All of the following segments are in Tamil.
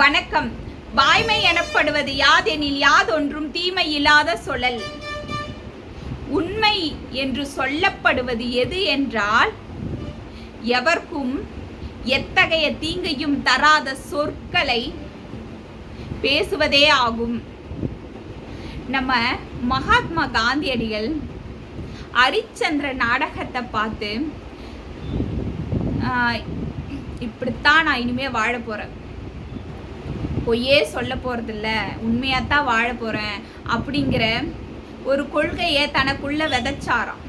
வணக்கம். வாய்மை எனப்படுவது யாதெனில் யாதொன்றும் தீமை இல்லாத சொல்லல் உண்மை என்று சொல்லப்படுவது எது என்றால் எவர்க்கும் எத்தகைய தீங்கையும் தராத சொற்களை பேசுவதே ஆகும். நம்ம மகாத்மா காந்தியடிகள் ஹரிச்சந்திர நாடகத்தை பார்த்து இப்படித்தான் நான் இனிமே வாழ போறேன். பொய்யே சொல்ல போகிறதில்ல உண்மையாகத்தான் வாழ போகிறேன் அப்படிங்கிற ஒரு கொள்கையை தனக்குள்ளே விதைச்சாராம்.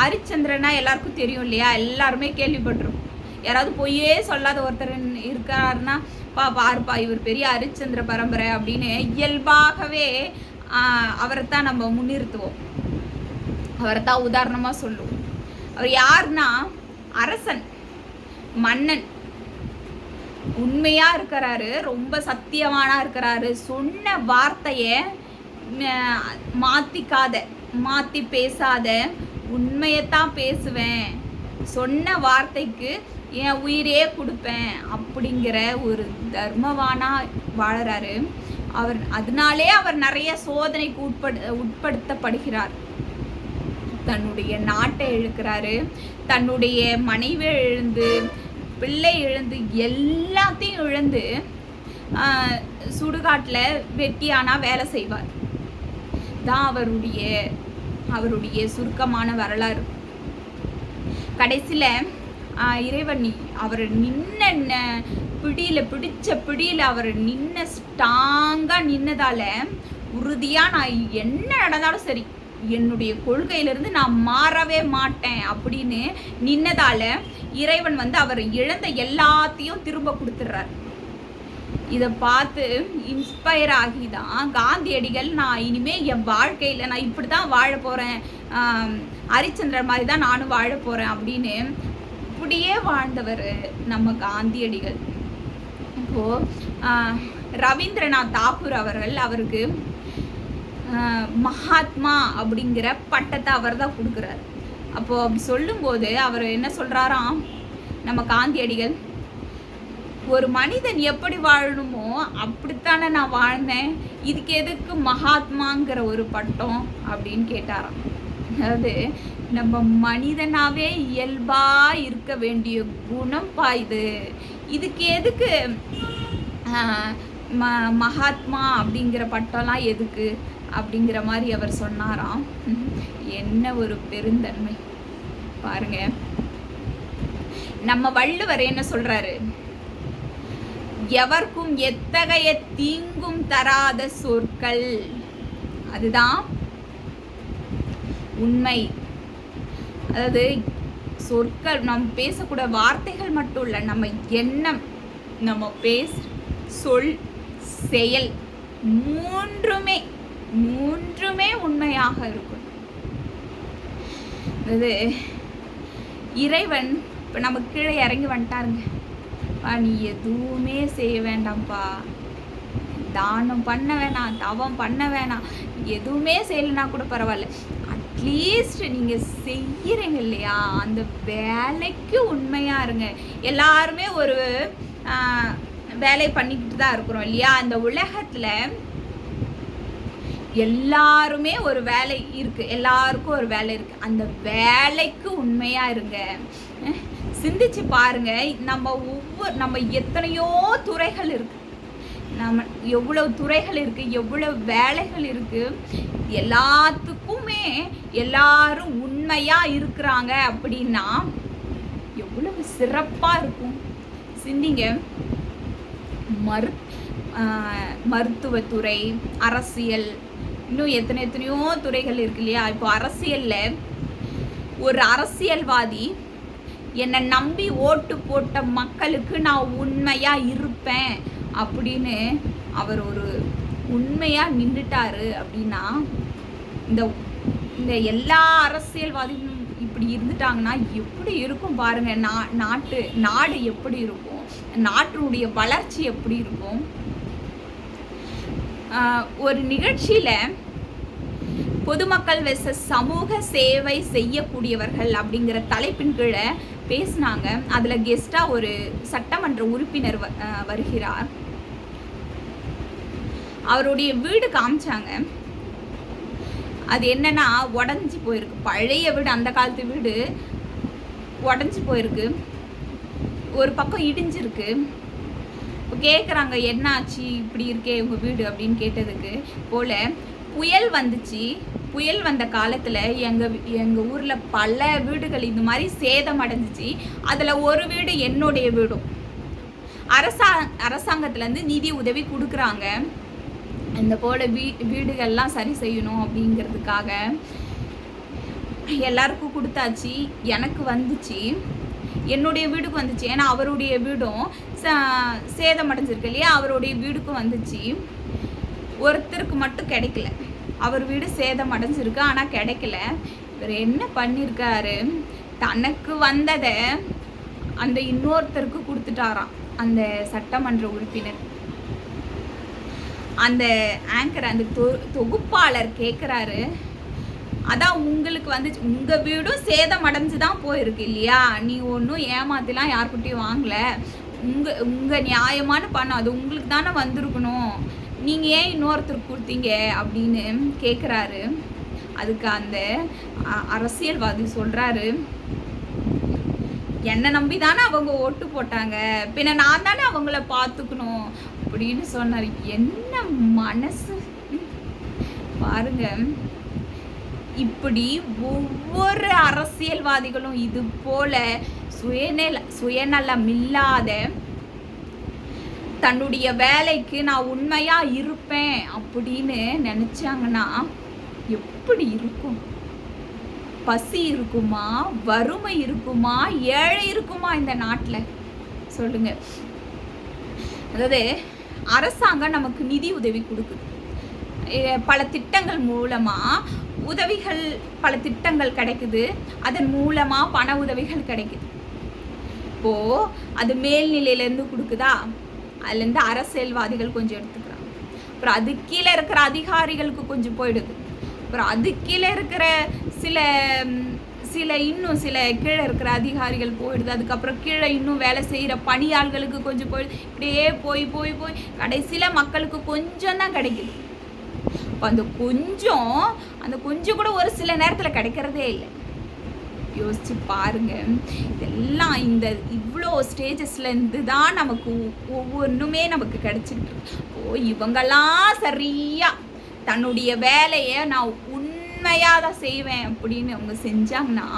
ஹரிச்சந்திரனா எல்லாருக்கும் தெரியும் இல்லையா? எல்லாருமே கேள்விப்பட்டிருக்கோம் யாராவது பொய்யே சொல்லாத ஒருத்தர் இருக்காருன்னா பா பாருப்பா இவர் பெரிய ஹரிச்சந்திர பரம்பரை அப்படின்னு இயல்பாகவே அவரை தான் நம்ம முன்னிறுத்துவோம். அவரை தான் உதாரணமாக சொல்லுவோம். அவர் யாருன்னா அரசன் மன்னன். உண்மையாக இருக்கிறாரு ரொம்ப சத்தியமானா இருக்கிறாரு. சொன்ன வார்த்தையை மாற்றிக்காத மாற்றி பேசாத உண்மையத்தான் பேசுவேன். சொன்ன வார்த்தைக்கு என் உயிரே கொடுப்பேன் அப்படிங்கிற ஒரு தர்மவானா வாழறாரு. அவர் அதனாலே அவர் நிறைய சோதனைக்கு உட்படு உட்படுத்தப்படுகிறார். தன்னுடைய நாட்டை இழுக்கிறாரு. தன்னுடைய மனைவி எழுந்து பிள்ளை இழந்து எல்லாத்தையும் இழந்து சுடுகாட்டில் வெட்டியானா வேலை செய்வார். தான் அவருடைய அவருடைய சுருக்கமான வரலாறு. கடைசியில் இறைவன் அவர் நின்ன ந- பிடிச்ச பிடியில் அவர் நின்ன ஸ்ட்ராங்காக நின்னதால் உறுதியாக நான் என்ன நடந்தாலும் சரி என்னுடைய கொள்கையிலிருந்து நான் மாறவே மாட்டேன் அப்படின்னு நின்னதால இறைவன் வந்து அவர் இழந்த எல்லாத்தையும் திரும்ப கொடுத்துட்றார். இதை பார்த்து இன்ஸ்பயர் ஆகி தான் காந்தியடிகள் நான் இனிமே என் வாழ்க்கையில் நான் இப்படி தான் வாழ போகிறேன் ஹரிச்சந்திரன் மாதிரி தான் நானும் வாழ போகிறேன் அப்படின்னு இப்படியே வாழ்ந்தவர் நம்ம காந்தியடிகள். இப்போது ரவீந்திரநாத் தாகூர் அவர்கள் அவருக்கு மகாத்மா அப்படிங்கிற பட்டத்தை அவர் தான் கொடுக்குறாரு. அப்போ அப்படி சொல்லும்போது அவர் என்ன சொல்கிறாராம் நம்ம காந்தியடிகள் ஒரு மனிதன் எப்படி வாழணுமோ அப்படித்தானே நான் வாழ்ந்தேன். இதுக்கு எதுக்கு மகாத்மாங்கிற ஒரு பட்டம் அப்படின்னு கேட்டாராம். அதாவது நம்ம மனிதனாவே இயல்பா இருக்க வேண்டிய குணம் பாயுது இதுக்கு எதுக்கு ம மகாத்மா அப்படிங்கிற பட்டம்லாம் எதுக்கு? அப்படிங்கிற மாதிரி அவர் சொன்னாராம். என்ன ஒரு பெருந்தன்மை. பாருங்க. நம்ம வள்ளுவர் என்ன சொல்றாரு? எவர்க்கும் எத்தகைய தீங்கும் தராத சொற்கள். அதுதான் உண்மை. அதாவது சொற்கள் நம்ம பேசக்கூட வார்த்தைகள் மட்டும் இல்லை நம்ம எண்ணம் நம்ம பேச சொல் செயல் மூன்றுமே மூன்றுமே உண்மையாக இருக்கும். இது இறைவன் இப்போ நம்ம கீழே இறங்கி வந்துட்டாருங்க. பா நீ எதுவுமே செய்ய வேண்டாம்ப்பா. தானம் பண்ண வேணாம் தவம் பண்ண வேணாம். எதுவுமே செய்யலைன்னா கூட பரவாயில்ல. அட்லீஸ்ட் நீங்கள் செய்கிறீங்க இல்லையா? அந்த வேலைக்கு உண்மையாக இருங்க. எல்லாருமே ஒரு வேலை பண்ணிக்கிட்டு தான் இருக்கிறோம் இல்லையா? அந்த உலகத்தில் எல்லாருமே ஒரு வேலை இருக்குது எல்லாருக்கும் ஒரு வேலை இருக்குது அந்த வேலைக்கு உண்மையாக இருங்க. சிந்திச்சு பாருங்க. நம்ம ஒவ்வொரு நம்ம எத்தனையோ துறைகள் இருக்கு. நம்ம எவ்வளவு துறைகள் இருக்கு எவ்வளவு வேலைகள் இருக்கு. எல்லாத்துக்குமே எல்லாரும் உண்மையா இருக்கிறாங்க அப்படின்னா எவ்வளவு சிறப்பா இருக்கும். சிந்திங்க. மரு மருத்துவத்துறை அரசியல் இன்னும் எத்தனை எத்தனையோ துறைகள் இருக்கு இல்லையா? இப்போ அரசியலில் ஒரு அரசியல்வாதி என்னை நம்பி ஓட்டு போட்ட மக்களுக்கு நான் உண்மையாக இருப்பேன் அப்படின்னு அவர் ஒரு உண்மையாக நின்றுட்டாரு அப்படின்னா இந்த இந்த எல்லா அரசியல்வாதிகளும் இப்படி இருந்துட்டாங்கன்னா எப்படி இருக்கும் பாருங்க? நா நாட்டு நாடு எப்படி இருக்கும்? நாட்டினுடைய வளர்ச்சி எப்படி இருக்கும்? ஒரு நிகழ்ச்சியில் பொதுமக்கள் வெசஸ் சமூக சேவை செய்யக்கூடியவர்கள் அப்படிங்கிற தலைப்பின் கீழே பேசினாங்க. அதில் கெஸ்ட்டாக ஒரு சட்டமன்ற உறுப்பினர் வ- வருகிறார். அவருடைய வீடு காமிச்சாங்க. அது என்னன்னா உடஞ்சி போயிருக்கு. பழைய வீடு அந்த காலத்து வீடு உடஞ்சி போயிருக்கு. ஒரு பக்கம் இடிஞ்சிருக்கு. இப்போ கேட்குறாங்க என்ன ஆச்சு இப்படி இருக்கே உங்கள் வீடு அப்படின்னு கேட்டதுக்கு போல் புயல் வந்துச்சு. புயல் வந்த காலத்தில் எங்கள் எங்கள் ஊரில் பல வீடுகள் இந்த மாதிரி சேதம் அடைஞ்சிச்சு. அதில் ஒரு வீடு என்னுடைய வீடும். அரசா அரசாங்கத்துலேருந்து நிதி உதவி கொடுக்குறாங்க. இந்த போல வீ வீடுகள்லாம் சரி செய்யணும் அப்படிங்கிறதுக்காக எல்லாருக்கும் கொடுத்தாச்சு. எனக்கு வந்துச்சு. என்னுடைய வீடுக்கு வந்துச்சு. ஏன்னா அவருடைய வீடும் ச- சேதம் அடைஞ்சிருக்கு இல்லையா? அவருடைய வீடுக்கும் வந்துச்சு. ஒருத்தருக்கு மட்டும் கிடைக்கல. அவர் வீடு சேதம் அடைஞ்சிருக்கு ஆனால் கிடைக்கல. இவர் என்ன பண்ணியிருக்காரு தனக்கு வந்ததை அந்த இன்னொருத்தருக்கு கொடுத்துட்டாராம் அந்த சட்டமன்ற உறுப்பினர். அந்த ஆங்கர் அந்த தொ- தொகுப்பாளர் கேட்குறாரு அதான் உங்களுக்கு வந்துச்சு. உங்கள் வீடும் சேதம் அடைஞ்சு தான் போயிருக்கு இல்லையா? நீ ஒன்றும் ஏமாத்திலாம் யாருக்கிட்டையும் வாங்கல. உங்கள் உங்கள் நியாயமான பணம் அது உங்களுக்கு தானே வந்திருக்கணும். நீங்கள் ஏன் இன்னொருத்தர் கொடுத்தீங்க அப்படின்னு கேட்குறாரு அதுக்கு அந்த அ- அரசியல்வாதி சொல்கிறாரு என்னை நம்பி தானே அவங்க ஓட்டு போட்டாங்க. பின்ன நான் தானே அவங்கள பார்த்துக்கணும். அப்படின்னு சொன்னார். என்ன மனசு? பாருங்க. இப்படி ஒவ்வொரு அரசியல்வாதிகளும் இது போல சுயநல சுயநலம் இல்லாத தன்னுடைய வேலைக்கு நான் உண்மையாக இருப்பேன் அப்படின்னு நினச்சாங்கன்னா எப்படி இருக்கும்? பசி இருக்குமா? வறுமை இருக்குமா? ஏழை இருக்குமா இந்த நாட்டில்? சொல்லுங்க. அதாவது அரசாங்கம் நமக்கு நிதி உதவி கொடுக்குது. பல திட்டங்கள் மூலமாக உதவிகள் பல திட்டங்கள் கிடைக்குது. அதன் மூலமாக பண உதவிகள் கிடைக்குது. இப்போது அது மேல்நிலையிலேருந்து கொடுக்குதா? அதுலேருந்து அரசியல்வாதிகள் கொஞ்சம் எடுத்துக்கிறாங்க. அப்புறம் அது கீழே இருக்கிற அதிகாரிகளுக்கு கொஞ்சம் போயிடுது. அப்புறம் அது கீழே இருக்கிற சில சில இன்னும் சில கீழே இருக்கிற அதிகாரிகள் போயிடுது. அதுக்கப்புறம் கீழே இன்னும் வேலை செய்கிற பணியாள்களுக்கு கொஞ்சம் போயிடுது. இப்படியே போய் போய் போய் கடைசியில் மக்களுக்கு கொஞ்சம் தான் கிடைக்குது. அப்போ அந்த கொஞ்சம் அந்த கொஞ்சம் கூட ஒரு சில நேரத்தில் கிடைக்கிறதே இல்லை. யோசித்து பாருங்கள் இதெல்லாம் இந்த இவ்வளோ ஸ்டேஜஸ்லேருந்து தான் நமக்கு ஒ- ஒவ்வொன்றுமே நமக்கு கிடச்சிக்கிட்டு இருக்கு. ஓ இவங்கெல்லாம் சரியாக தன்னுடைய வேலையை நான் உண்மையாக தான் செய்வேன் அப்படின்னு அவங்க செஞ்சாங்கன்னா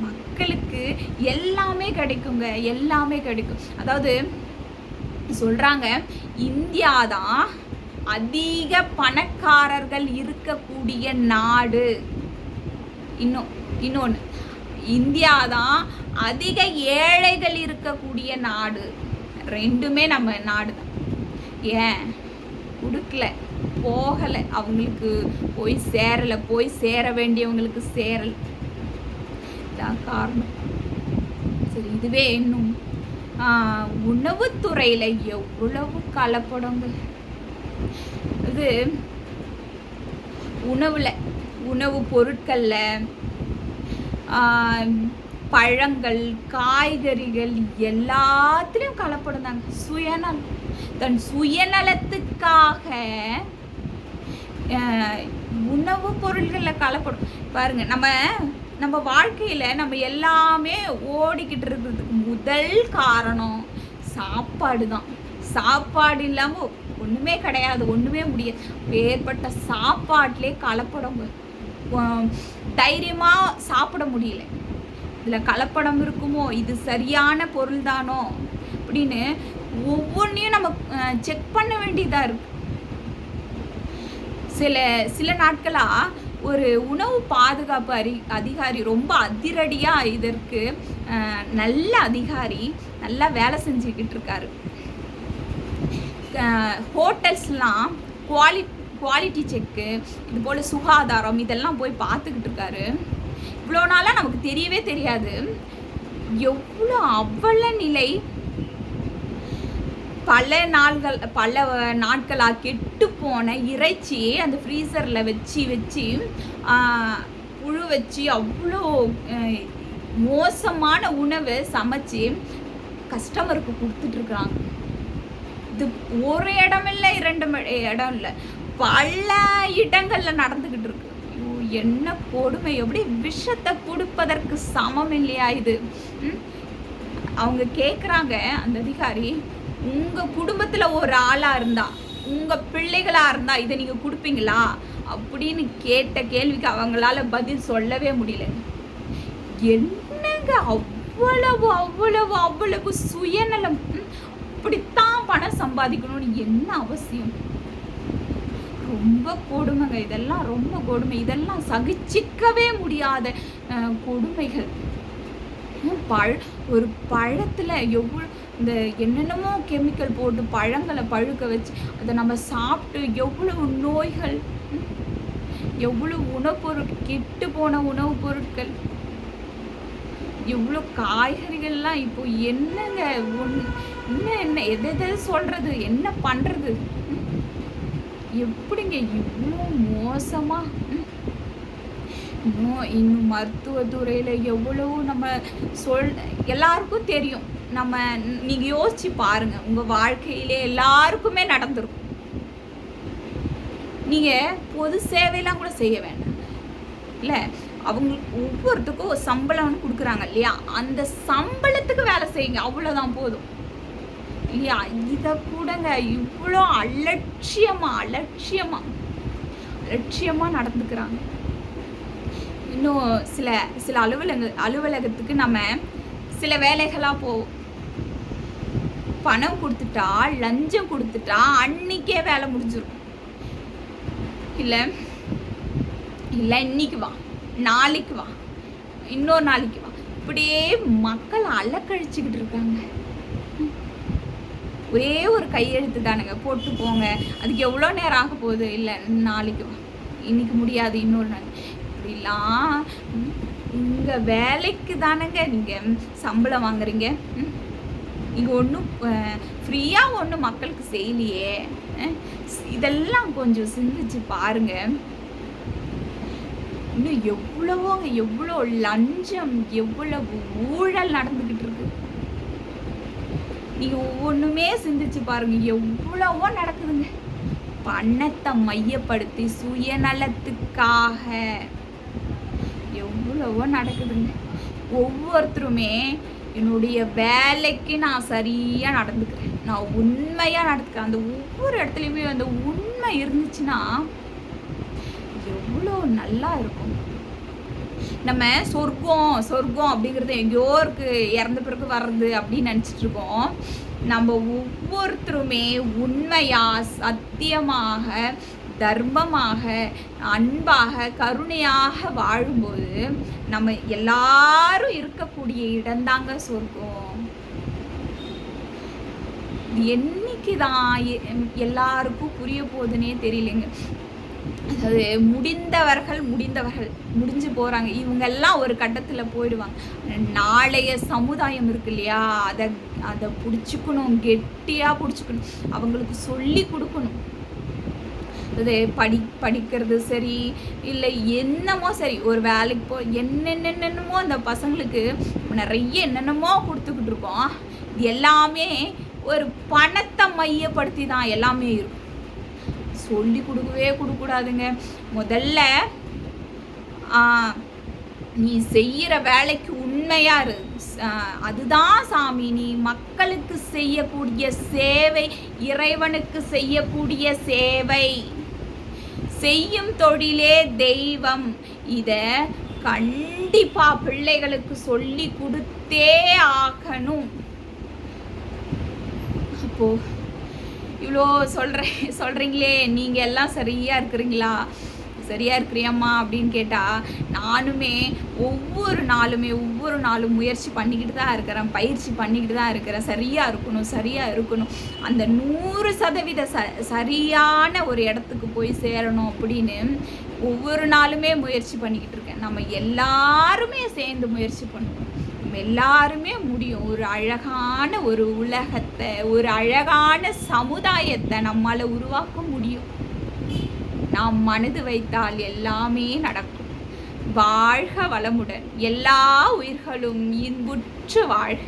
மக்களுக்கு எல்லாமே கிடைக்குங்க எல்லாமே கிடைக்கும். அதாவது சொல்கிறாங்க இந்தியா தான் அதிக பணக்காரர்கள் இருக்கக்கூடிய நாடு. இன்னும் இன்னொன்று இந்தியா தான் அதிக ஏழைகள் இருக்கக்கூடிய நாடு. ரெண்டுமே நம்ம நாடு தான் ஏன்? கொடுக்கல போகலை. அவங்களுக்கு போய் சேரலை போய் சேர வேண்டியவங்களுக்கு சேரல். இதான் காரணம். சரி இதுவே இன்னும். உணவுத்துறையில் எவ்வளவு கலப்படங்க இது உணவில் உணவு பொருட்களில் பழங்கள் காய்கறிகள் எல்லாத்துலேயும் கலப்படம் தாங்க சுயநலம் தன் சுயநலத்துக்காக உணவு பொருள்களில் கலப்படும். பாருங்க நம்ம நம்ம வாழ்க்கையில் நம்ம எல்லாமே ஓடிக்கிட்டு இருக்கிறதுக்கு முதல் காரணம் சாப்பாடு தான் சாப்பாடு இல்லாமல் ஒன்றுமே கிடையாது ஒன்றுமே முடியாது. ஏற்பட்ட சாப்பாட்டிலே கலப்படம் தைரியமாக சாப்பிட முடியல. இதில் கலப்படம் இருக்குமோ? இது சரியான பொருள் தானோ அப்படின்னு ஒவ்வொன்றையும் நம்ம செக் பண்ண வேண்டியதாக இருக்கு. சில சில நாட்களாக ஒரு உணவு பாதுகாப்பு அறி அதிகாரி ரொம்ப அதிரடியாக இதற்கு நல்ல அதிகாரி நல்லா வேலை செஞ்சுக்கிட்டு இருக்காரு. ஹோட்டல்ஸ்லாம் குவாலிட்டி குவாலிட்டி செக்கு இது போல் சுகாதாரம் இதெல்லாம் போய் பார்த்துக்கிட்டு இருக்காரு. இவ்வளோ நாளாக நமக்கு தெரியவே தெரியாது. எவ்வளோ அவ்வள நிலை. பல நாள்கள் பல நாட்களாக கெட்டு போன இறைச்சியை அந்த ஃப்ரீசரில் வச்சு வச்சு புழு வச்சு அவ்வளோ மோசமான உணவை சமைச்சு கஸ்டமருக்கு கொடுத்துட்ருக்குறாங்க இது ஒரு இடம் இல்லை இரண்டு இடம் இல்லை. பல இடங்கள்ல நடந்துகிட்டு இருக்கு ஐயோ என்ன கொடுமை. எப்படி விஷத்தை கொடுப்பதற்கு சமம் இல்லையா இது? அவங்க கேட்குறாங்க அந்த அதிகாரி உங்க குடும்பத்துல ஒரு ஆளா இருந்தா உங்க பிள்ளைகளா இருந்தா இதை நீங்க கொடுப்பீங்களா? அப்படின்னு கேட்ட கேள்விக்கு அவங்களால பதில் சொல்லவே முடியல. என்னங்க அவ்வளவு அவ்வளவு அவ்வளவு சுயநலம்? அப்படித்தான் பணம் சம்பாதிக்கணும்னு என்ன அவசியம்? ரொம்ப கொடுமைங்க. இதெல்லாம் ரொம்ப கொடுமை. இதெல்லாம் சகிச்சிக்கவே முடியாத கொடுமைகள். பழ ஒரு பழத்தில் எவ்வளோ இந்த என்னென்னமோ கெமிக்கல் போட்டு பழங்களை பழுக்க வச்சு அதை நம்ம சாப்பிட்டு எவ்வளவு நோய்கள் எவ்வளவு உணவுப் பொருட்கள் கெட்டு போன உணவுப் பொருட்கள். எவ்வளோ காய்கறிகள்லாம் இப்போ என்னங்க ஒன் இன்னும் என்ன எதை எதை சொல்கிறது என்ன பண்ணுறது எப்படிங்க இவ்வளோ மோசமாக இன்னும் இன்னும் மருத்துவத்துறையில் எவ்வளோ நம்ம சொல் எல்லாருக்கும் தெரியும். நம்ம நீங்கள் யோசிச்சு பாருங்கள் உங்கள் வாழ்க்கையிலே எல்லாருக்குமே நடந்திருக்கும். நீங்கள் பொது சேவையெல்லாம் கூட செய்ய வேண்டாம். இல்லை அவங்களுக்கு ஒவ்வொருத்துக்கும் சம்பளம்னு கொடுக்குறாங்க இல்லையா? அந்த சம்பளத்துக்கு வேலை செய்யுங்க. அவ்வளோதான் போதும். இல்லையா இதை கூடங்க. இவ்வளோ அலட்சியமா அலட்சியமா அலட்சியமா நடந்துக்கிறாங்க. இன்னும் சில சில அலுவலக அலுவலகத்துக்கு நம்ம சில வேலைகளாக போவோம் பணம் கொடுத்துட்டா லஞ்சம் கொடுத்துட்டா அன்னைக்கே வேலை முடிஞ்சிடும் இல்லை இல்லை இன்னைக்கு வா நாளைக்கு வா இன்னொரு நாளைக்கு வா. இப்படியே மக்கள் அலக்கழிச்சுக்கிட்டு இருக்காங்க. ஒரே ஒரு கையெழுத்து தானுங்க போட்டு போங்க. அதுக்கு எவ்வளோ நேரம் ஆக போகுது? இல்லை நாளைக்கு இன்னைக்கு முடியாது இன்னொரு நாள். இப்படிலாம் உங்கள் வேலைக்கு தானங்க நீங்கள் சம்பளம் வாங்குறீங்க? நீங்கள் ஒன்றும் ஃப்ரீயாக ஒன்றும் மக்களுக்கு செய்யலையே. இதெல்லாம் கொஞ்சம் சிந்திச்சு பாருங்க. இன்னும் எவ்வளவோ எவ்வளோ லஞ்சம்? எவ்வளவு ஊழல் நடந்து நீங்கள் ஒவ்வொன்றுமே சிந்திச்சு பாருங்க. எவ்வளவோ நடக்குதுங்க. பணத்தை மையப்படுத்தி சுயநலத்துக்காக எவ்வளவோ நடக்குதுங்க. ஒவ்வொருத்தருமே என்னுடைய வேலைக்கு நான் சரியாக நடந்துக்கிறேன். நான் உண்மையாக நடந்துக்கிறேன். அந்த ஒவ்வொரு இடத்துலையுமே அந்த உண்மை இருந்துச்சுன்னா எவ்வளோ நல்லா இருக்கும். நம்ம சொர்க்கம் சொர்க்கம் அப்படிங்கிறது எங்கேயோ இருக்கு. இறந்த பிறகு வர்றது அப்படின்னு நினச்சிட்டு இருக்கோம். நம்ம ஒவ்வொருத்தருமே உண்மையா சத்தியமாக தர்மமாக அன்பாக கருணையாக வாழும்போது நம்ம எல்லாரும் இருக்கக்கூடிய இடம்தாங்க சொர்க்கம். என்னைக்கு தான் எல்லாருக்கும் புரிய போகுதுன்னே தெரியலைங்க. முடிந்தவர்கள் முடிந்தவர்கள் முடிஞ்சு போகிறாங்க இவங்கெல்லாம் ஒரு கட்டத்தில் போயிடுவாங்க. நாளைய சமுதாயம் இருக்கு இல்லையா? அதை அதை பிடிச்சிக்கணும் கெட்டியாக பிடிச்சிக்கணும். அவங்களுக்கு சொல்லி கொடுக்கணும். அது படி படிக்கிறது சரி இல்லை என்னமோ சரி ஒரு வேலைக்கு போ என்னென்னமோ அந்த பசங்களுக்கு நிறைய என்னென்னமோ கொடுத்துக்கிட்டு இருக்கோம். இது எல்லாமே ஒரு பணத்தை மையப்படுத்தி தான் எல்லாமே இருக்கும். சொல்லி கொடுக்கவே கொடுக்கூடாதுங்க முதல்ல நீ செய்கிற வேலைக்கு உண்மையாக இரு. அதுதான் சாமி. நீ மக்களுக்கு செய்யக்கூடிய சேவை இறைவனுக்கு செய்யக்கூடிய சேவை. செய்யும் தொழிலே தெய்வம். இதை கண்டிப்பாக பிள்ளைகளுக்கு சொல்லி கொடுத்தே ஆகணும். அப்போது இவ்வளோ சொல்கிறேன் சொல்கிறீங்களே நீங்கள் எல்லாம் சரியாக இருக்கிறீங்களா? சரியாக இருக்கிறியம்மா அப்படின்னு கேட்டால் நானுமே ஒவ்வொரு நாளுமே ஒவ்வொரு நாளும் முயற்சி பண்ணிக்கிட்டு தான் இருக்கிறேன் பயிற்சி பண்ணிக்கிட்டு தான் இருக்கிறேன். சரியாக இருக்கணும் சரியாக இருக்கணும். அந்த நூறு சதவீத ச சரியான ஒரு இடத்துக்கு போய் சேரணும் அப்படின்னு ஒவ்வொரு நாளுமே முயற்சி பண்ணிக்கிட்டு இருக்கேன். நம்ம எல்லாருமே சேர்ந்து முயற்சி பண்ணுவோம். எல்லாருமே முடியும். ஒரு அழகான ஒரு உலகத்தை ஒரு அழகான சமுதாயத்தை நம்மால உருவாக்க முடியும். நாம் மனது வைத்தால் எல்லாமே நடக்கும். வாழ்க வளமுடன். எல்லா உயிர்களும் இன்புற்று வாழ்க.